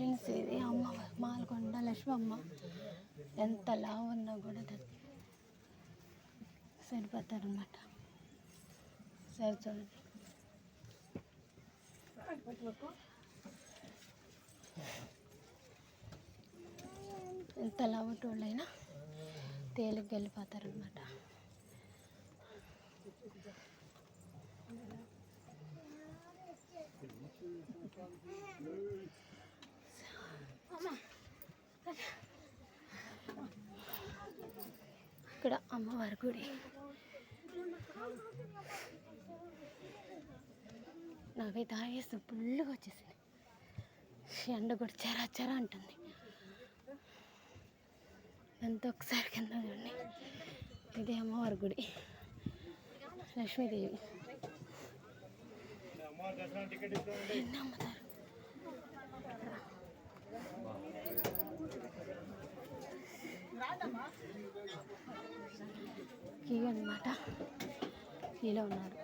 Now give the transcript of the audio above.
Friends ఇది అమ్మ మాల్కొండ లక్ష్మమ్మ. ఎంత లావు ఉన్నా కూడా సరిపోతారనమాట సరే చూడండి ఎంత లావటోళ్ళైనా తేలిగ్గా వెళ్ళిపోతారనమాట ఇక్కడ అమ్మవారి గుడి. నాకైతే ఆవేశం ఫుల్గా వచ్చేసింది. ఎండ కూడా చెరా చెరా అంటుంది. ఎంతో ఒకసారి కింద చూడండి. ఇది అమ్మవారి గుడి. లక్ష్మీదేవి. ఎన్ని అమ్ముతారు కీ అనమాట కీలో ఉన్నారు.